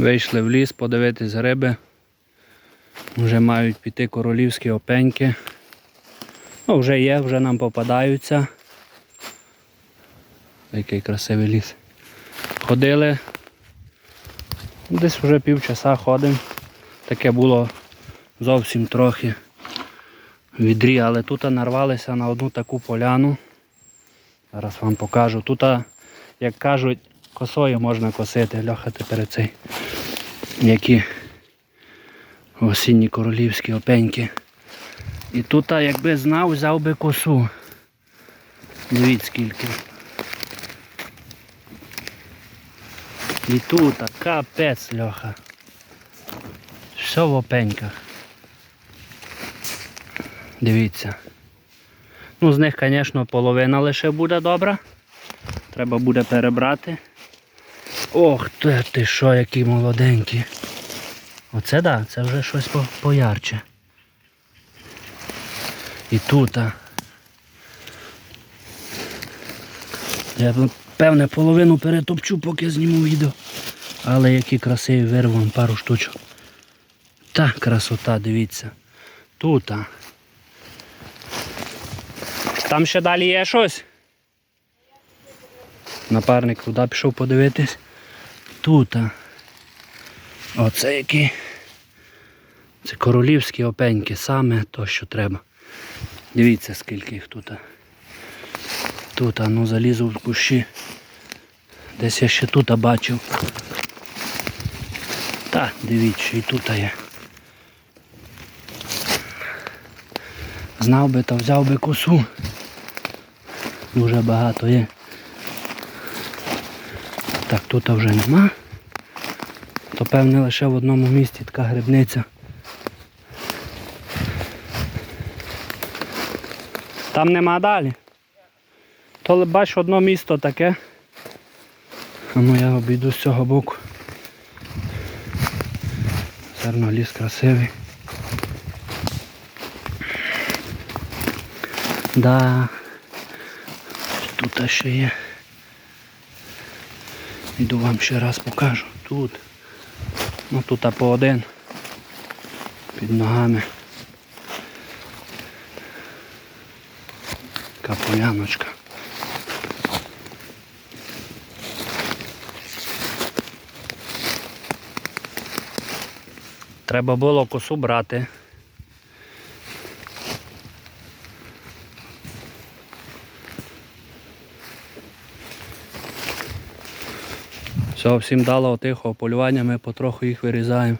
Вийшли в ліс подивитись гриби. Вже мають піти королівські опеньки. Ну, вже є, вже нам попадаються. Який красивий ліс. Ходили. Десь вже півчаса ходимо. Таке було зовсім трохи відрі, але тут нарвалися на одну таку поляну. Зараз вам покажу. Тут, як кажуть, косою можна косити. Льоха тепер цей. Які осінні королівські опеньки. І тут, якби знав, взяв би косу. Дивіться скільки. І тут капець льоха. Все в опеньках. Дивіться. Ну, з них, звісно, половина лише буде добра. Треба буде перебрати. Ох ти, ти що, які молоденькі. Оце да, це вже щось по- поярче. І тут. а. Я певне половину перетопчу, поки зніму відео. Але які красиві вирву вон пару штучок. Та красота, дивіться. Тут. а. Там ще далі є щось. Напарник туди пішов подивитись. Тут. Оце які. Це королівські опеньки, саме то, що треба. Дивіться, скільки їх тут. Тут, ну залізу в кущі. Десь я ще тут бачив. Та, дивіться, і тут є. Знав би, то взяв би косу. Дуже багато є. Так, тут вже нема. То певне лише в одному місці така грибниця. Там нема далі. То бач одно місто таке. А ну я обійду з цього боку. Зерно ліс красивий. Да. Тут ще є. Іду вам ще раз покажу. Тут. Ну тут а по один. Під ногами. Така. Треба було косу брати. Все, всім дало тихого полювання, ми потроху їх вирізаємо.